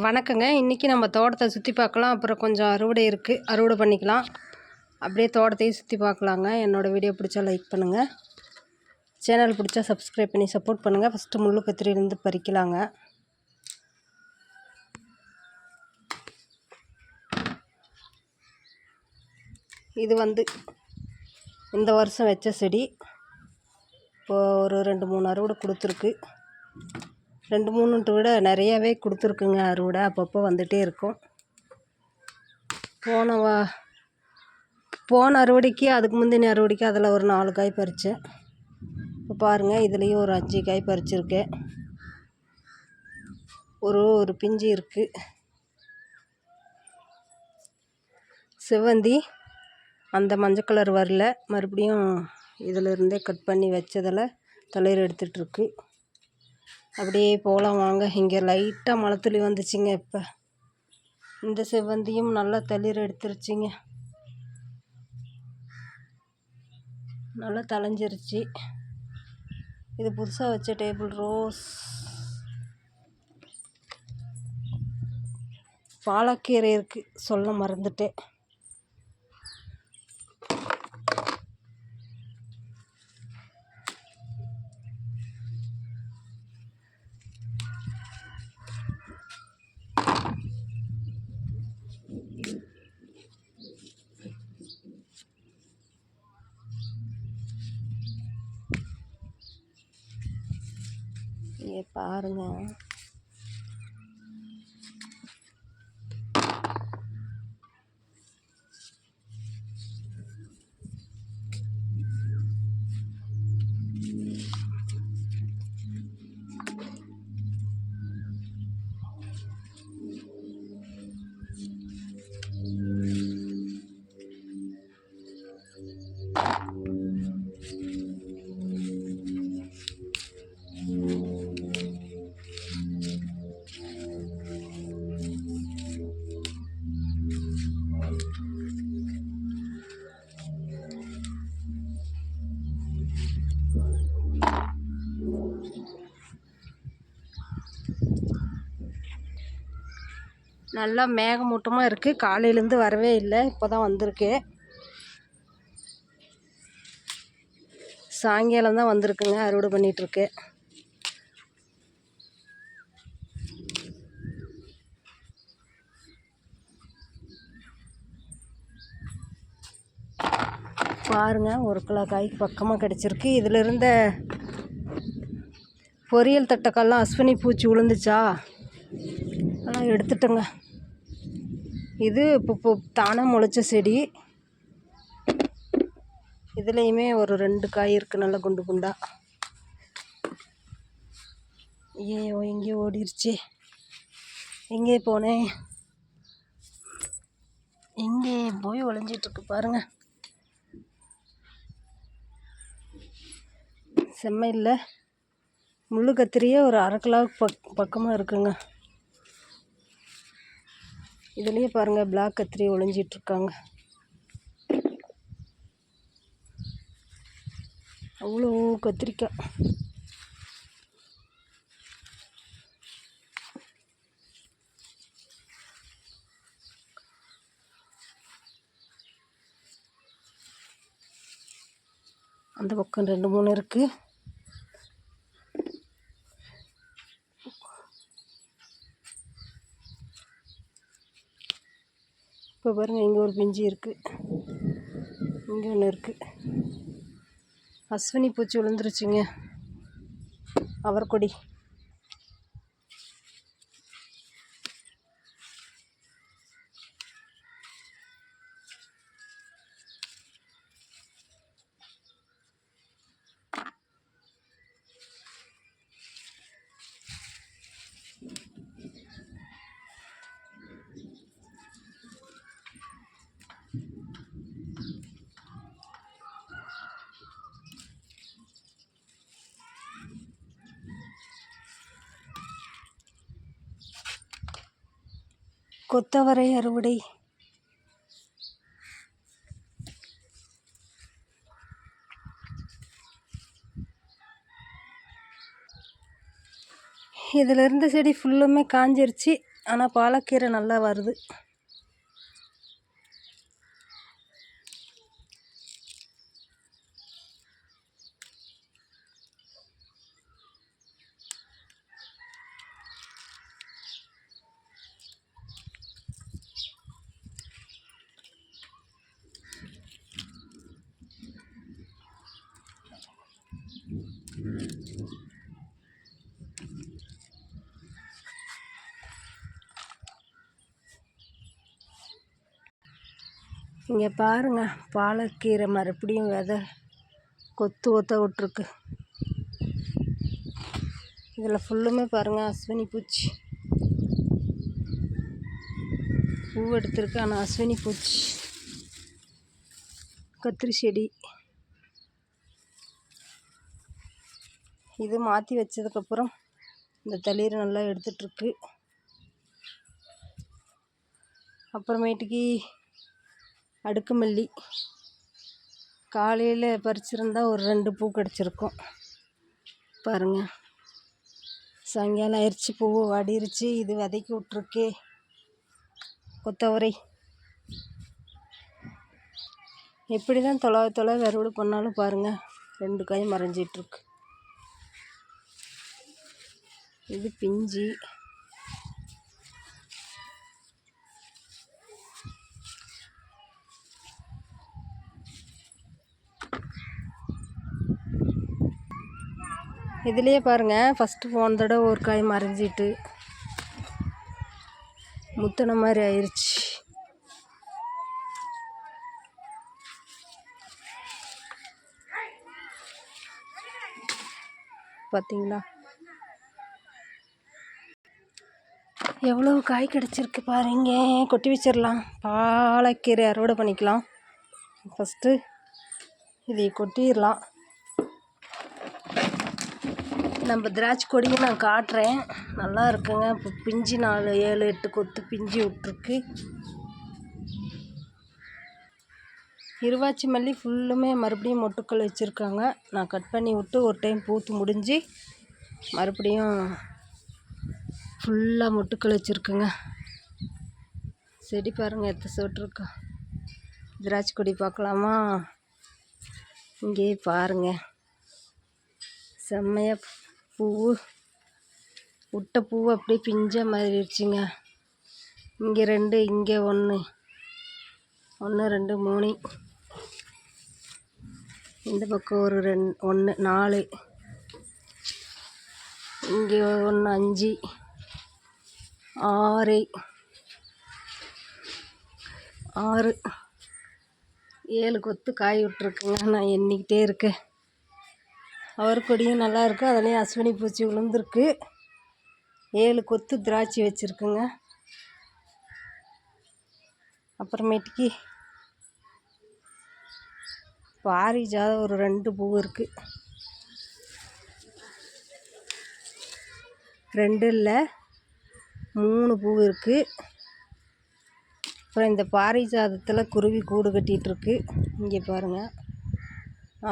வணக்கங்க. இன்றைக்கி நம்ம தோட்டத்தை சுற்றி பார்க்கலாம். அப்புறம் கொஞ்சம் அறுவடை இருக்குது அறுவடை பண்ணிக்கலாம். அப்படியே தோட்டத்தையும் சுற்றி பார்க்கலாங்க. என்னோடய வீடியோ பிடிச்சா லைக் பண்ணுங்கள் சேனல் பிடிச்சா சப்ஸ்கிரைப் பண்ணி சப்போர்ட் பண்ணுங்கள் ஃபஸ்ட்டு முள்ளு கத்திரிலேருந்து பறிக்கலாங்க. இது வந்து இந்த வருஷம் வச்ச செடி. இப்போது ஒரு ரெண்டு மூணு அறுவடை கொடுத்துருக்கு. ரெண்டு மூணுன்ட்டு விட நிறையாவே கொடுத்துருக்குங்க அறுவடை. அப்பப்போ வந்துகிட்டே இருக்கும். போன வா போன அறுவடைக்கு அதுக்கு முந்தின அறுவடைக்கு அதில் ஒரு நாலு காய் பறித்தேன் இப்போ பாருங்கள் இதுலேயும் ஒரு அஞ்சு காய் பறிச்சிருக்கேன் ஒரு ஒரு பிஞ்சு இருக்குது செவ்வந்தி அந்த மஞ்சள் கலர் வரல. மறுபடியும் இதிலருந்தே கட் பண்ணி வச்சதில் தலையில் எடுத்துகிட்ருக்கு அப்படியே போகலாம் வாங்க. இங்கே லைட்டாக மழை துளி வந்துச்சுங்க இப்போ. இந்த செவ்வந்தியும் நல்லா தளிர் எடுத்துருச்சுங்க. நல்லா தளைஞ்சிருச்சு இது புதுசாக வச்ச டேபிள் ரோஸ். பாலக்கீரை இருக்குது சொல்ல மறந்துட்டேன். இங்கே பாருங்கள் நல்லா மேகமூட்டமாக இருக்குது காலையிலேருந்து வரவே இல்லை. இப்போ தான் வந்திருக்கு. சாயங்காலம் தான் வந்திருக்குங்க. அறுவடை பண்ணிகிட்ருக்கு பாருங்கள் ஒரு கிலோ காய்க்கு பக்கமாக கிடச்சிருக்கு. இதில் இருந்த பொரியல் தட்டக்கெல்லாம் அஸ்வினி பூச்சி விழுந்துச்சா அதெல்லாம் எடுத்துட்டேங்க. இது இப்போ தானாக முளைச்ச செடி. இதுலேயுமே ஒரு ரெண்டு காய் இருக்குது நல்லா குண்டு குண்டா. ஐயோ எங்கேயோ ஓடிருச்சு. எங்கே போனேன்? எங்கே போய் ஒளிஞ்சிட்ருக்கு பாருங்க. செம்மையில் முள்ளு கத்திரியே ஒரு அரை கிலோ பக் பக்கமாக இருக்குங்க. இதுலேயே பாருங்கள் பிளாக் கத்திரி ஒளிஞ்சிட்ருக்காங்க. அவ்வளோ கத்திரிக்காய் அந்த பக்கம் ரெண்டு மூணு இருக்குது இப்போ பாருங்கள் இங்கே ஒரு பிஞ்சு இருக்குது இங்கே ஒன்று இருக்குது அஸ்வினி பூச்சி விழுந்துருச்சுங்க. அவர்கொடி. கொத்தவரை அறுவடை. இதில் இருந்த செடி ஃபுல்லுமே காஞ்சிருச்சு. ஆனால் பாலக்கீரை நல்லா வருது. இங்கே பாருங்க பாலக்கீரை மறுபடியும் விதை கொத்து ஒத்த விட்ருக்கு இதில் ஃபுல்லுமே பாருங்கள் அஸ்வினி பூச்சி. பூ எடுத்திருக்கு ஆனால் அஸ்வினி பூச்சி. கத்திரி செடி. இது மாற்றி வச்சதுக்கப்புறம் இந்த தளிர் நல்லா எடுத்துகிட்ருக்கு அப்புறமேட்டுக்கு அடுக்கு மல்லி காலையில் பறிச்சிருந்தா ஒரு ரெண்டு பூ கிடச்சிருக்கும். பாருங்கள் சாயங்காலம் ஆயிடுச்சு பூ வாடிருச்சு இது விதைக்கி விட்ருக்கே கொத்தவரை. எப்படி தான் தொலை தொலை அறுவடை பண்ணாலும் பாருங்கள் ரெண்டு காய் மறைஞ்சிட்ருக்கு. இது பிஞ்சு. இதுலேயே பாருங்கள் ஃபஸ்ட்டு போன தடவை ஒரு காய் மறைஞ்சிட்டு முத்தின மாதிரி ஆயிடுச்சு பார்த்தீங்களா எவ்வளோ காய் கிடச்சிருக்கு பாருங்க கொட்டி வச்சிடலாம் பாலக்கீரை அறுவடை பண்ணிக்கலாம். ஃபஸ்ட்டு இதை கொட்டிடலாம் நம்ம திராட்சை கொடியும் நான் காட்டுறேன். நல்லா இருக்குங்க. இப்போ பிஞ்சு நாலு ஏழு எட்டு கொத்து பிஞ்சு விட்ருக்கு இருவாச்சி மல்லி ஃபுல்லுமே மறுபடியும் மொட்டுக்கள் வச்சுருக்காங்க. நான் கட் பண்ணி விட்டு ஒரு டைம் பூத்து முடிஞ்சு மறுபடியும் ஃபுல்லாக மொட்டுக்கள் வச்சுருக்குங்க. செடி பாருங்கள் எத்த சோட்டிருக்கா திராட்சை கொடி பார்க்கலாமா? இங்கேயே பாருங்கள் செம்மையாக பூ. விட்ட பூ அப்படியே பிஞ்சாக மாறிடுச்சுங்க இங்கே ரெண்டு இங்கே ஒன்று. ஒன்று ரெண்டு மூணு. இந்த பக்கம் ஒரு ரெண் ஒன்று நாலு. இங்கே ஒன்று அஞ்சு. ஆறு. ஆறு. ஏழு கொத்து காய் விட்ருக்குங்க நான் எண்ணிக்கிட்டே இருக்கேன். அவரைக்கொடியும் நல்லா இருக்குது அதுலேயும் அஸ்வினி பூச்சி விழுந்துருக்கு ஏழு கொத்து திராட்சை வச்சுருக்குங்க. அப்புறமேட்டுக்கு பாரிஜாதம் ஒரு ரெண்டு பூ இருக்குது ரெண்டு இல்லை மூணு பூ இருக்குது அப்புறம் இந்த பாரிஜாதத்தில் குருவி கூடு கட்டிகிட்ருக்கு இங்கே பாருங்கள்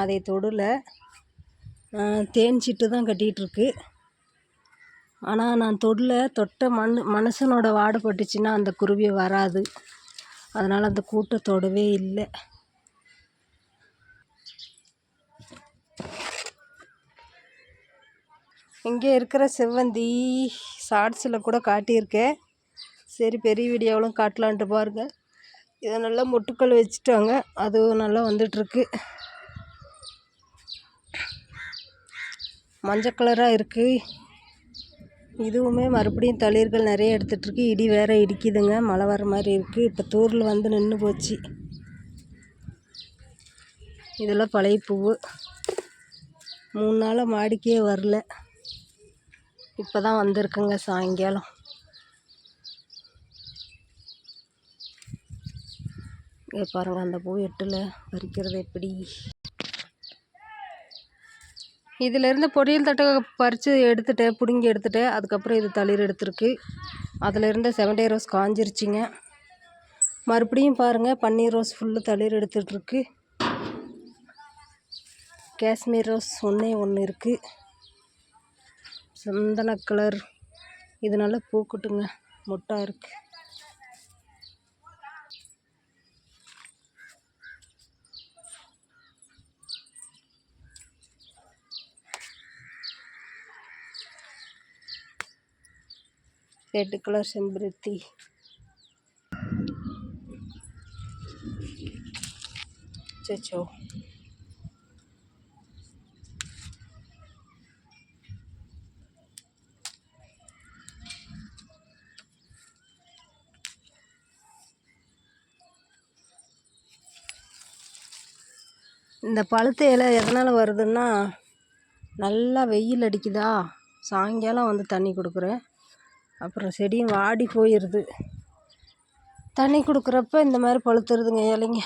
அதை தொடல. தேன் சிட்டு தான் கட்டிகிட்ருக்கு. ஆனால் நான் தொடல தொட்ட மண் மனுஷனோட வாடை பட்டுச்சுன்னா அந்த குருவி வராது. அதனால் அந்த கூட்டை தொடவே இல்லை. இங்கே இருக்கிற செவ்வந்தி ஷார்ட்ஸில் கூட காட்டியிருக்கேன் சரி பெரிய வீடியோவிலும் காட்டலான்ட்டு பாருங்கள் இதை நல்லா முட்டுக்கள் வச்சுட்டாங்க. அதுவும் நல்லா வந்துட்டுருக்கு மஞ்சள் கலராக இருக்குது இதுவுமே மறுபடியும் தளிர்கள் நிறைய எடுத்துகிட்ருக்கு இடி வேறு இடிக்குதுங்க. மழை வர மாதிரி இருக்குது இப்போ தூரில் வந்து நின்று போச்சு. இதெல்லாம் பழைய பூவு. மூணு நாளாக மாடிக்கே வரல. இப்போ தான் வந்திருக்குங்க சாயங்காலம். இங்கே பாருங்கள் அந்த பூ எட்டில் பறிக்கிறது எப்படி? இதிலேருந்து பொரியல் தட்டை பறித்து எடுத்துட்டேன் பிடுங்கி எடுத்துகிட்டேன் அதுக்கப்புறம் இது தளிர் எடுத்துருக்கு. அதிலேருந்து செவன்டே ரோஸ் காஞ்சிருச்சிங்க. மறுபடியும் பாருங்கள் பன்னீர் ரோஸ் ஃபுல்லு தளிர் எடுத்துகிட்ருக்கு காஷ்மீர் ரோஸ் ஒன்றே ஒன்று இருக்குது சந்தன கலர். இது நல்லா பூக்கட்டுங்க மொட்டாக இருக்குது ரெட் கலர் செம்பருத்தி சச்சோ இந்த பழுத்த இலை எதனால் வருதுன்னா நல்லா வெயில் அடிக்குதா? சாயங்காலம் வந்து தண்ணி கொடுக்குறேன். அப்புறம் செடியும் வாடி போயிடுது தண்ணி கொடுக்குறப்ப இந்த மாதிரி பழுத்துருதுங்க இலைங்க.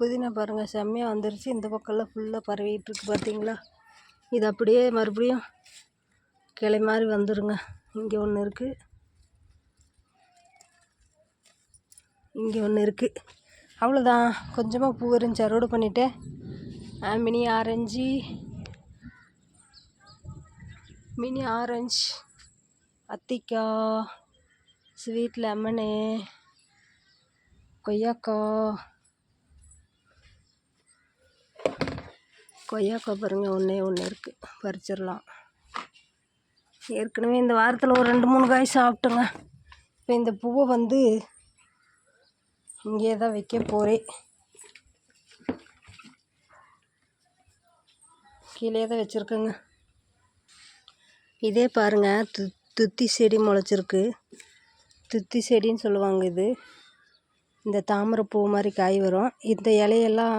புதினா பாருங்கள் செம்மையாக வந்துருச்சு. இந்த பக்கம்லாம் ஃபுல்லாக பரவிட்டுருக்கு பார்த்தீங்களா இது அப்படியே மறுபடியும் கிளை மாதிரி வந்துருங்க. இங்கே ஒன்று இருக்குது இங்கே ஒன்று இருக்குது அவ்வளோதான் கொஞ்சமாக பூ இருந்துச்சு அறுவடை பண்ணிவிட்டேன் மினி ஆரஞ்சு மினி ஆரஞ்சு அத்திக்காய் ஸ்வீட் லெமனு கொய்யாக்காய் கொய்யாக்காய் பாருங்கள் ஒன்றே ஒன்று இருக்குது பறிச்சிடலாம். ஏற்கனவே இந்த வாரத்தில் ஒரு ரெண்டு மூணு காய் சாப்பிட்டோங்க. இப்போ இந்த பூவை வந்து இங்கே தான் வைக்க போகிறேன் கீழே தான் வச்சுருக்கேங்க. இதே பாருங்கள் து துத்தி செடி முளைச்சிருக்கு. துத்தி செடின்னு சொல்லுவாங்க இது. இந்த தாமரை பூ மாதிரி காய் வரும். இந்த இலையெல்லாம்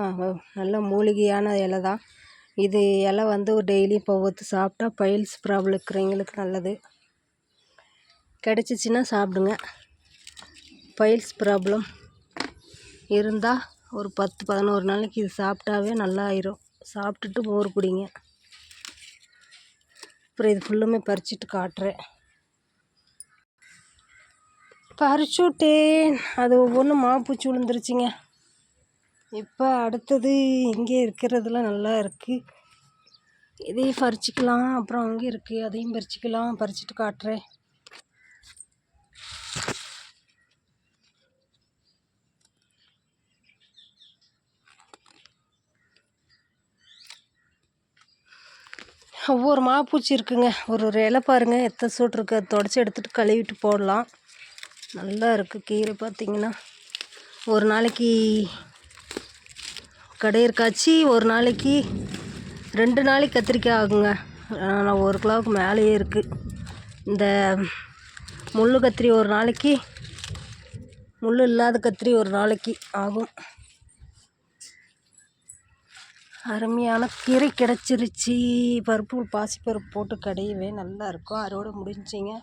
நல்ல மூலிகையான இலை தான் இது இலை வந்து டெய்லியும் பவுத்து சாப்பிட்டா பைல்ஸ் ப்ராப்ளம் இருக்கிறவங்களுக்கு நல்லது. கிடச்சிச்சின்னா சாப்பிடுங்க. பைல்ஸ் ப்ராப்ளம் இருந்தால் ஒரு பத்து பதினோரு நாளைக்கு இது சாப்பிட்டாவே நல்லா ஆயிரும் சாப்பிட்டுட்டு மோர் குடிங்க. அப்புறம் இது ஃபுல்லுமே பறிச்சுட்டு காட்டுறேன். பறிச்சு விட்டேன் அது ஒவ்வொன்றும் மாப்பூச்சி விழுந்துருச்சுங்க இப்போ அடுத்தது இங்கே இருக்கிறதுலாம் நல்லா இருக்குது இதையும் பறிச்சிக்கலாம். அப்புறம் அங்கே இருக்குது அதையும் பறிச்சிக்கலாம். பறிச்சுட்டு காட்டுறேன். ஒவ்வொரு மாப்பூச்சி இருக்குங்க. ஒரு ஒரு இலை பாருங்கள் எத்தனை சூட் இருக்குது அதை தொடச்சி எடுத்துகிட்டு கழுவிட்டு போடலாம். நல்லா இருக்குது கீரை பார்த்திங்கன்னா ஒரு நாளைக்கு கடையர் காய்ச்சி ஒரு நாளைக்கு ரெண்டு நாளைக்கு கத்திரிக்காய் ஆகுங்க. ஆனால் ஒரு கிலோவுக்கு மேலேயே இருக்குது இந்த முள் கத்திரி ஒரு நாளைக்கு முள் இல்லாத கத்திரி ஒரு நாளைக்கு ஆகும். அருமையான கீரை கிடச்சிருச்சு. பருப்பு பாசிப்பருப்பு போட்டு கடையவே நல்லா இருக்கும். அறுவடை முடிஞ்சிங்க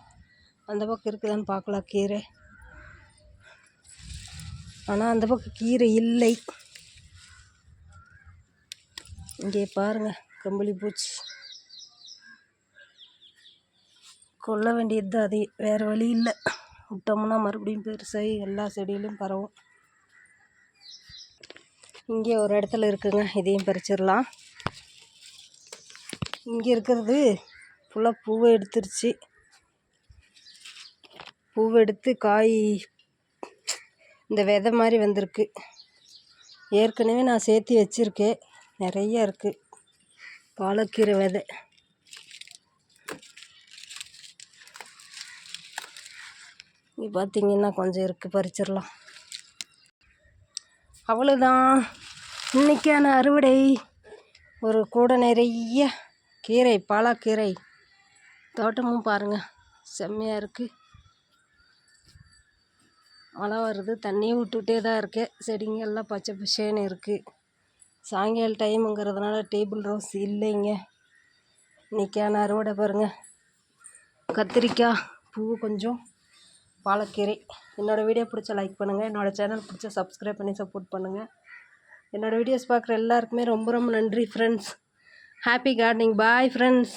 அந்த பக்கம் இருக்குதான்னு பார்க்கலாம் கீரை. ஆனால் அந்த பக்கம் கீரை இல்லை. இங்கே பாருங்கள் கம்பளி பூச்சி. கொல்ல வேண்டியது தான் அது. வேறு வழி இல்லை. விட்டோம்னா மறுபடியும் பெருசாகி எல்லா செடியிலையும் பரவும். இங்கே ஒரு இடத்துல இருக்குங்க இதையும் பறிச்சிடலாம். இங்கே இருக்கிறது ஃபுல்லாக பூவை எடுத்துருச்சு. பூவை எடுத்து காய் இந்த விதை மாதிரி வந்திருக்கு. ஏற்கனவே நான் சேர்த்து வச்சுருக்கேன். நிறைய இருக்குது பாலக்கீரை விதை. இங்கே பார்த்தீங்கன்னா கொஞ்சம் இருக்குது பறிச்சிடலாம். அவ்வளோதான் இன்றைக்கான அறுவடை. ஒரு கூட நிறைய கீரை பாலாக்கீரை. தோட்டமும் பாருங்கள் செம்மையாக இருக்குது மழை வருது தண்ணியும் விட்டுட்டே தான் இருக்கேன். செடிங்க எல்லாம் பச்சை பசேன்னு இருக்குது சாயங்கால டைமுங்கிறதுனால டேபிள் ரோஸ் இல்லைங்க. இன்றைக்கான அறுவடை பாருங்கள் கத்திரிக்காய் பூ கொஞ்சம் பாலக்கீரை. என்னோடய வீடியோ பிடிச்ச லைக் பண்ணுங்கள் என்னோடய சேனல் பிடிச்ச சப்ஸ்கிரைப் பண்ணி சப்போர்ட் பண்ணுங்கள் என்னோடய வீடியோஸ் பார்க்குற எல்லாருக்குமே ரொம்ப ரொம்ப நன்றி friends happy gardening bye friends